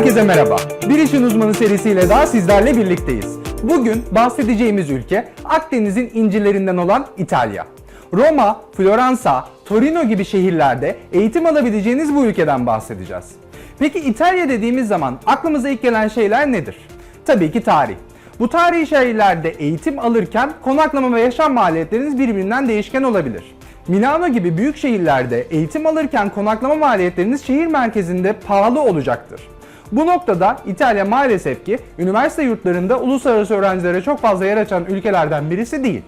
Herkese merhaba. Bir işin uzmanı serisiyle daha sizlerle birlikteyiz. Bugün bahsedeceğimiz ülke Akdeniz'in incilerinden olan İtalya. Roma, Floransa, Torino gibi şehirlerde eğitim alabileceğiniz bu ülkeden bahsedeceğiz. Peki İtalya dediğimiz zaman aklımıza ilk gelen şeyler nedir? Tabii ki tarih. Bu tarihi şehirlerde eğitim alırken konaklama ve yaşam maliyetleriniz birbirinden değişken olabilir. Milano gibi büyük şehirlerde eğitim alırken konaklama maliyetleriniz şehir merkezinde pahalı olacaktır. Bu noktada İtalya maalesef ki üniversite yurtlarında uluslararası öğrencilere çok fazla yer açan ülkelerden birisi değil.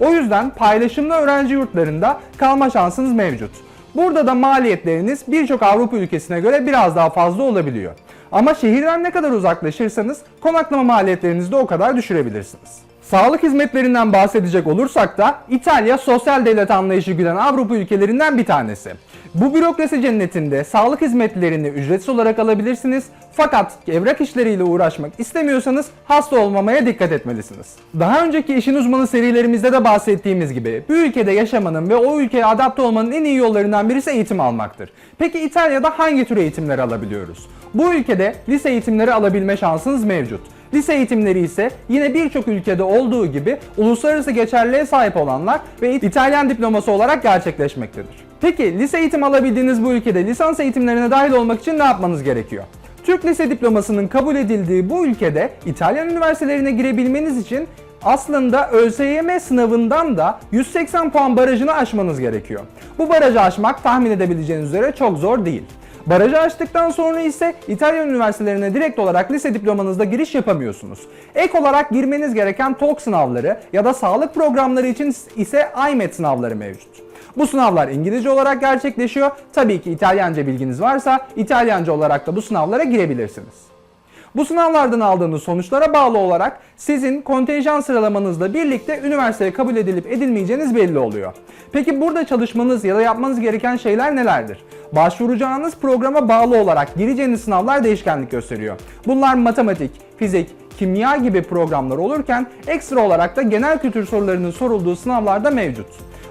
O yüzden paylaşımlı öğrenci yurtlarında kalma şansınız mevcut. Burada da maliyetleriniz birçok Avrupa ülkesine göre biraz daha fazla olabiliyor. Ama şehirden ne kadar uzaklaşırsanız konaklama maliyetlerinizi de o kadar düşürebilirsiniz. Sağlık hizmetlerinden bahsedecek olursak da İtalya sosyal devlet anlayışı güden Avrupa ülkelerinden bir tanesi. Bu bürokrasi cennetinde sağlık hizmetlerini ücretsiz olarak alabilirsiniz fakat evrak işleriyle uğraşmak istemiyorsanız hasta olmamaya dikkat etmelisiniz. Daha önceki işin uzmanı serilerimizde de bahsettiğimiz gibi bir ülkede yaşamanın ve o ülkeye adapte olmanın en iyi yollarından birisi eğitim almaktır. Peki İtalya'da hangi tür eğitimler alabiliyoruz? Bu ülkede lise eğitimleri alabilme şansınız mevcut. Lise eğitimleri ise yine birçok ülkede olduğu gibi uluslararası geçerliğe sahip olanlar ve İtalyan diploması olarak gerçekleşmektedir. Peki lise eğitim alabildiğiniz bu ülkede lisans eğitimlerine dahil olmak için ne yapmanız gerekiyor? Türk lise diplomasının kabul edildiği bu ülkede İtalyan üniversitelerine girebilmeniz için aslında ÖSYM sınavından da 180 puan barajını aşmanız gerekiyor. Bu barajı aşmak tahmin edebileceğiniz üzere çok zor değil. Barajı aştıktan sonra ise İtalyan üniversitelerine direkt olarak lise diplomanızda giriş yapamıyorsunuz. Ek olarak girmeniz gereken TOEIC sınavları ya da sağlık programları için ise IMET sınavları mevcut. Bu sınavlar İngilizce olarak gerçekleşiyor. Tabii ki İtalyanca bilginiz varsa İtalyanca olarak da bu sınavlara girebilirsiniz. Bu sınavlardan aldığınız sonuçlara bağlı olarak sizin kontenjan sıralamanızla birlikte üniversiteye kabul edilip edilmeyeceğiniz belli oluyor. Peki burada çalışmanız ya da yapmanız gereken şeyler nelerdir? Başvuracağınız programa bağlı olarak gireceğiniz sınavlar değişkenlik gösteriyor. Bunlar matematik, fizik, kimya gibi programlar olurken ekstra olarak da genel kültür sorularının sorulduğu sınavlarda mevcut.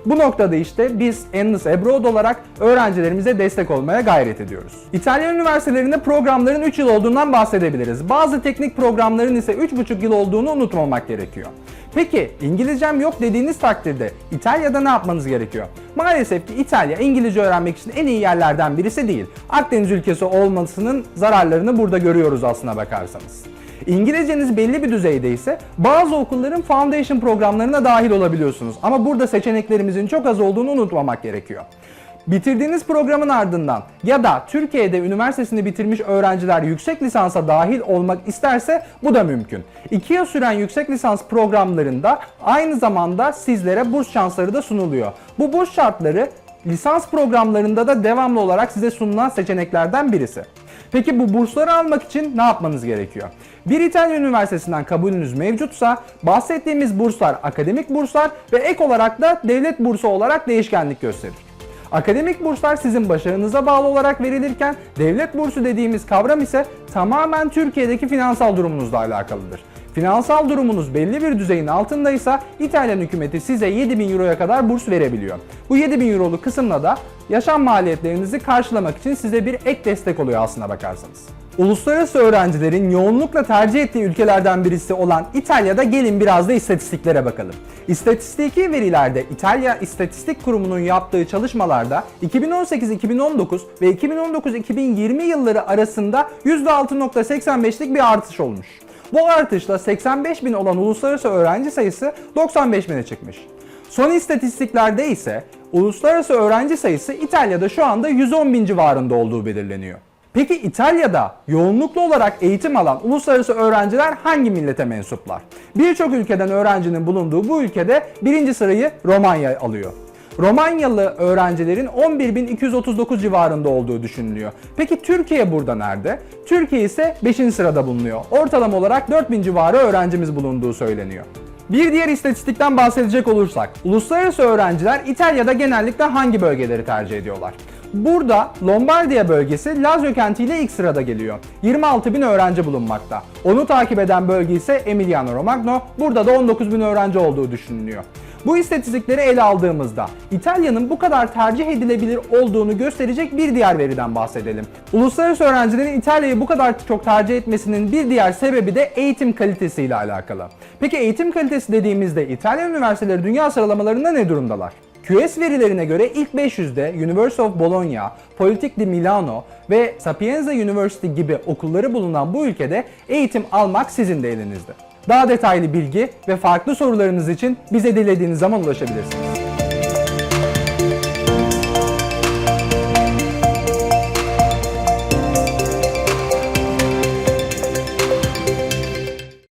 Bu noktada işte biz Endless Abroad olarak öğrencilerimize destek olmaya gayret ediyoruz. İtalyan üniversitelerinde programların 3 yıl olduğundan bahsedebiliriz. Bazı teknik programların ise 3,5 yıl olduğunu unutmamak gerekiyor. Peki İngilizcem yok dediğiniz takdirde İtalya'da ne yapmanız gerekiyor? Maalesef ki İtalya İngilizce öğrenmek için en iyi yerlerden birisi değil. Akdeniz ülkesi olmasının zararlarını burada görüyoruz aslına bakarsanız. İngilizceniz belli bir düzeyde ise bazı okulların foundation programlarına dahil olabiliyorsunuz. Ama burada seçeneklerimizin çok az olduğunu unutmamak gerekiyor. Bitirdiğiniz programın ardından ya da Türkiye'de üniversitesini bitirmiş öğrenciler yüksek lisansa dahil olmak isterse bu da mümkün. 2 yıl süren yüksek lisans programlarında aynı zamanda sizlere burs şansları da sunuluyor. Bu burs şartları lisans programlarında da devamlı olarak size sunulan seçeneklerden birisi. Peki bu bursları almak için ne yapmanız gerekiyor? Bir İtalyan üniversitesinden kabulünüz mevcutsa bahsettiğimiz burslar akademik burslar ve ek olarak da devlet bursu olarak değişkenlik gösterir. Akademik burslar sizin başarınıza bağlı olarak verilirken devlet bursu dediğimiz kavram ise tamamen Türkiye'deki finansal durumunuzla alakalıdır. Finansal durumunuz belli bir düzeyin altındaysa İtalyan hükümeti size 7000 euroya kadar burs verebiliyor. Bu 7000 euroluk kısımla da yaşam maliyetlerinizi karşılamak için size bir ek destek oluyor aslına bakarsanız. Uluslararası öğrencilerin yoğunlukla tercih ettiği ülkelerden birisi olan İtalya'da gelin biraz da istatistiklere bakalım. İstatistiki verilerde İtalya İstatistik Kurumu'nun yaptığı çalışmalarda 2018-2019 ve 2019-2020 yılları arasında %6.85'lik bir artış olmuş. Bu artışla 85 bin olan uluslararası öğrenci sayısı 95 bine çıkmış. Son istatistiklerde ise uluslararası öğrenci sayısı İtalya'da şu anda 110 bin civarında olduğu belirleniyor. Peki İtalya'da yoğunluklu olarak eğitim alan uluslararası öğrenciler hangi millete mensuplar? Birçok ülkeden öğrencinin bulunduğu bu ülkede birinci sırayı Romanya alıyor. Romanyalı öğrencilerin 11.239 civarında olduğu düşünülüyor. Peki Türkiye burada nerede? Türkiye ise 5. sırada bulunuyor. Ortalama olarak 4000 civarı öğrencimiz bulunduğu söyleniyor. Bir diğer istatistikten bahsedecek olursak, uluslararası öğrenciler İtalya'da genellikle hangi bölgeleri tercih ediyorlar? Burada Lombardiya bölgesi Lazio kentiyle ilk sırada geliyor. 26 bin öğrenci bulunmakta. Onu takip eden bölge ise Emiliano Romagno. Burada da 19 bin öğrenci olduğu düşünülüyor. Bu istatistikleri ele aldığımızda İtalya'nın bu kadar tercih edilebilir olduğunu gösterecek bir diğer veriden bahsedelim. Uluslararası öğrencilerin İtalya'yı bu kadar çok tercih etmesinin bir diğer sebebi de eğitim kalitesiyle alakalı. Peki eğitim kalitesi dediğimizde İtalyan üniversiteleri dünya sıralamalarında ne durumdalar? QS verilerine göre ilk 500'de University of Bologna, Politik di Milano ve Sapienza University gibi okulları bulunan bu ülkede eğitim almak sizin de elinizde. Daha detaylı bilgi ve farklı sorularınız için bize dilediğiniz zaman ulaşabilirsiniz.